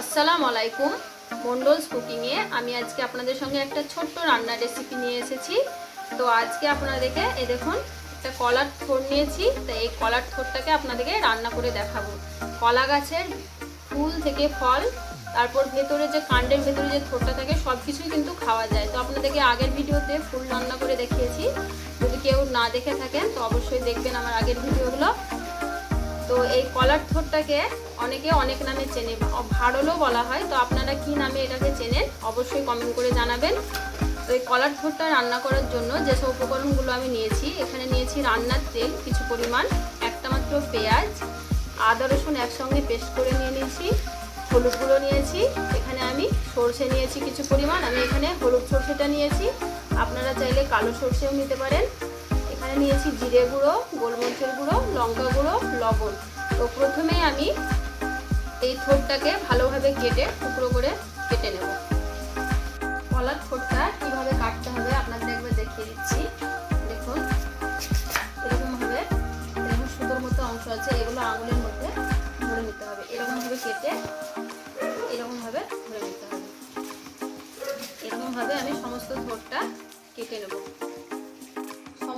আসসালামু আলাইকুম। মন্ডলস কুকিংয়ে আমি আজকে আপনাদের সঙ্গে একটা ছোট্ট রান্নার রেসিপি নিয়ে এসেছি। তো আজকে আপনাদেরকে, এই দেখুন, একটা কলার থোর নিয়েছি। তো এই কলার থোরটাকে আপনাদেরকে রান্না করে দেখাবো। কলা গাছের ফুল থেকে ফল, তারপর ভেতরে যে কাণ্ডের ভেতরে যে থোরটা থাকে সব কিছুই কিন্তু খাওয়া যায়। তো আপনাদেরকে আগের ভিডিওতে ফুল রান্না করে দেখিয়েছি। যদি কেউ না দেখে থাকেন, তো অবশ্যই দেখবেন আমার আগের ভিডিওগুলো। তো এই কলার থোরটাকে অনেকে অনেক নামে চেনে ভাড়লও বলা হয়, তো আপনারা কি নামে এটাকে চেনেন অবশ্যই কমেন্ট করে জানাবেন। তো এই কলার থোরটা রান্না করার জন্য যেসব উপকরণগুলো আমি নিয়েছি, এখানে নিয়েছি রান্নার তেল কিছু পরিমাণ, একটা মাত্র পেঁয়াজ, আদা রসুন একসঙ্গে পেস্ট করে নিয়ে নিয়েছি, হলুদ গুঁড়ো নিয়েছি, এখানে আমি সর্ষে নিয়েছি কিছু পরিমাণ, আমি এখানে হলুদ সর্ষেটা নিয়েছি, আপনারা চাইলে কালো সর্ষেও নিতে পারেন। এখানে নিয়েছি জিরে গুঁড়ো, গোলমরিচের গুঁড়ো, লঙ্কা গুঁড়ো লবণ। তো প্রথমে আমি এই থোরটাকে ভালোভাবে কেটে টুকরো করে কেটে নেব। কলার থোরটা কীভাবে কাটতে হবে আপনাদের একবার দেখিয়ে দিচ্ছি। দেখুন এরকমভাবে এরকম সুতোর মতো অংশ আছে, এগুলো আঙুলের মধ্যে ধরে নিতে হবে। এরকমভাবে কেটে এরকমভাবে ধরে নিতে হবে। এরকমভাবে আমি সমস্ত থোরটা কেটে নেব।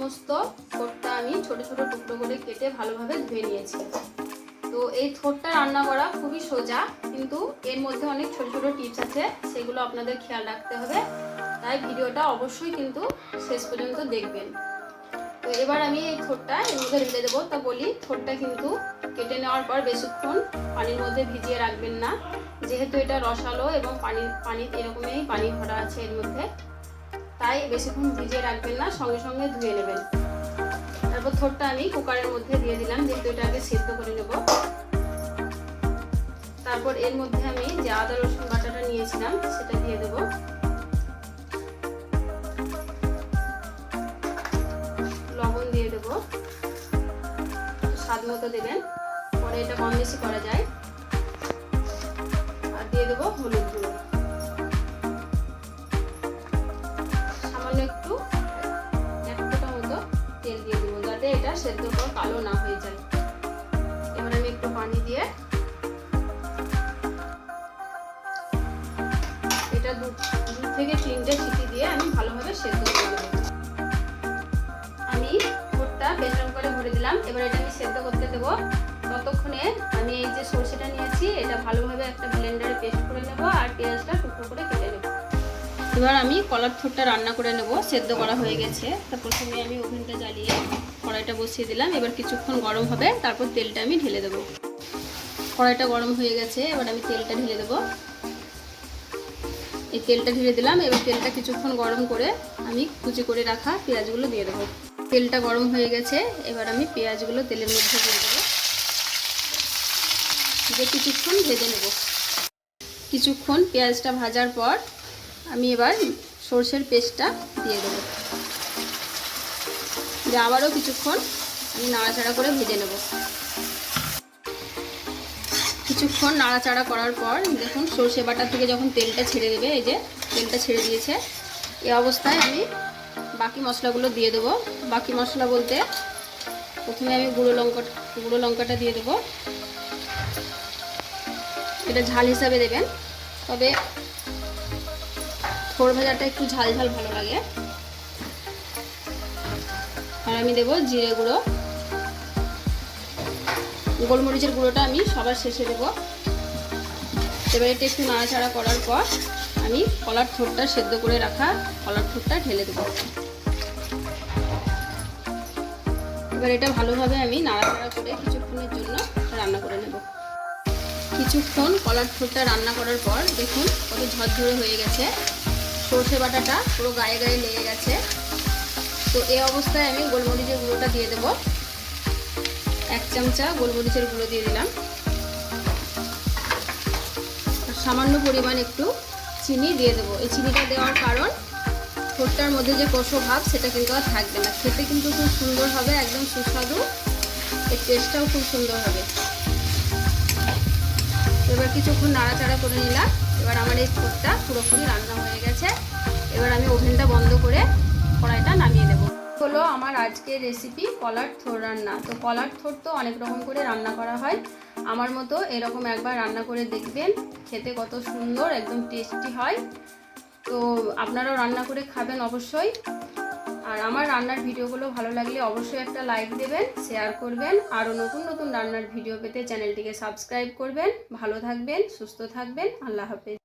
সমস্ত থোরটা আমি ছোট ছোট টুকরো করে কেটে ভালোভাবে ধুয়ে নিয়েছি। তো এই থোরটা রান্না করা খুবই সোজা, কিন্তু এর মধ্যে অনেক ছোট ছোট টিপস আছে, সেগুলো আপনাদের খেয়াল রাখতে হবে। তাই ভিডিওটা অবশ্যই কিন্তু শেষ পর্যন্ত দেখবেন। তো এবার আমি এই থোরটা এর মধ্যে ঢেলে দেবো। তা বলি থোরটা কিন্তু কেটে নেওয়ার পর বেশিক্ষণ পানির মধ্যে ভিজিয়ে রাখবেন না। যেহেতু এটা রসালো এবং পানি পানি এরকমই পানি ভরা আছে এর মধ্যে। তাই বেশিক্ষণ ভিজিয়ে রাখবেন না, সঙ্গে সঙ্গে ধুয়ে নেবেন। তারপর থোরটা আমি কুকারের মধ্যে দিয়ে দিলাম, যেহেতু এটা আগে সেদ্ধ করে নেব। তারপর এর মধ্যে আমি যে আদা, রসুন বাটাটা নিয়েছিলাম, সেটা দিয়ে দেব। লবণ দিয়ে দেব। স্বাদ মতো দেবেন, পরে এটা কম বেশি করা যায়। আর দিয়ে দেবো হলুদ। সেদ্ধ পর কালো না হয়ে যায়। এবার আমি একটু পানি দিয়ে এটা দু থেকে তিনটে সিটি দিয়ে আমি ভালোভাবে সেদ্ধ করে দেবো আমি ভোটটা প্রেসার কুকারে ভরে দিলাম। এবার এটা আমি সেদ্ধ করতে দেবো। ততক্ষণে আমি এই যে সর্ষেটা নিয়েছি, এটা ভালোভাবে একটা ব্লেন্ডারে পেস্ট করে নেব আর পেঁয়াজটা টুকরো করে কেটে নেব। এবার আমি কলার থোরটা রান্না করে নেব। সেদ্ধ করা হয়ে গেছে। তা প্রথমে আমি ওভেনটা জ্বালিয়ে কড়াইটা বসিয়ে দিলাম। এবার কিছুক্ষণ গরম হবে, তারপর তেলটা আমি ঢেলে দেবো। কড়াইটা গরম হয়ে গেছে, এবার আমি তেলটা ঢেলে দেবো। এই তেলটা ঢেলে দিলাম, এবার তেলটা কিছুক্ষণ গরম করে আমি কুচি করে রাখা পেঁয়াজগুলো দিয়ে দেবো। তেলটা গরম হয়ে গেছে, এবার আমি পেঁয়াজগুলো তেলের মধ্যে দিয়ে দেবো। দিয়ে কিছুক্ষণ ভেজে নেব। কিছুক্ষণ পেঁয়াজটা ভাজার পর আমি এবার সর্ষের পেস্টটা দিয়ে দেবো। দিয়ে আবারও কিছুক্ষণ আমি নাড়াচাড়া করে ভেজে নেব। কিছুক্ষণ নাড়াচাড়া করার পর দেখুন সর্ষে বাটার থেকে যখন তেলটা ছেড়ে দেবে, এই যে তেলটা ছেড়ে দিয়েছে এই অবস্থায় আমি বাকি মশলাগুলো দিয়ে দেবো। বাকি মশলা বলতে প্রথমে আমি গুঁড়ো লঙ্কা, গুঁড়ো লঙ্কাটা দিয়ে দেবো। এটা ঝাল হিসাবে দেবেন, তবে থোড় ভাজাটা একটু ঝাল ঝাল ভালো লাগে। আর আমি দেবো জিরে গুঁড়ো। গোলমরিচের গুঁড়োটা আমি সবার শেষে দেবো। এবার এটা একটু নাড়াচাড়া করার পর আমি কলার থোরটা সেদ্ধ করে রাখা কলার থোরটা ঢেলে দেবো। এবার এটা ভালোভাবে আমি নাড়াচাড়া করে কিছুক্ষণের জন্য রান্না করে নেব। কিছুক্ষণ কলার থোরটা রান্না করার পর দেখুন কত ঝরঝরে হয়ে গেছে। সর্ষে বাটাটা পুরো গায়ে গায়ে লেগে গেছে। তো এই অবস্থায় আমি গোলমরিচের গুঁড়োটা দিয়ে দেবো। এক চামচা গোলমরিচের গুঁড়ো দিয়ে দিলাম। সামান্য পরিমাণ একটু চিনি দিয়ে দেবো। এই চিনিটা দেওয়ার কারণ ঠোঁটটার মধ্যে যে কষো ভাব সেটা কিন্তু আর থাকবে না। খেতে কিন্তু খুব সুন্দর হবে, একদম সুস্বাদু। এর টেস্টটাও খুব সুন্দর হবে। এবার কিছুক্ষণ নাড়াচাড়া করে নিলাম। এবার আমার এই ঠোঁটটা পুরোপুরি রান্না হয়ে গেছে। এবার আমি ওভেনটা বন্ধ করে কড়াইটা নামিয়ে দেবো হলো আমার আজকের রেসিপি কলার থোর রান্না। তো কলার থোর তো অনেক রকম করে রান্না করা হয়। আমার মতো এরকম একবার রান্না করে দেখবেন। খেতে কত সুন্দর, একদম টেস্টি হয়। তো আপনারাও রান্না করে খাবেন অবশ্যই। আর আমার রান্নার ভিডিওগুলো ভালো লাগলে অবশ্যই একটা লাইক দেবেন শেয়ার করবেন। আরও নতুন নতুন রান্নার ভিডিও পেতে চ্যানেলটিকে সাবস্ক্রাইব করবেন। ভালো থাকবেন, সুস্থ থাকবেন। আল্লাহ হাফেজ।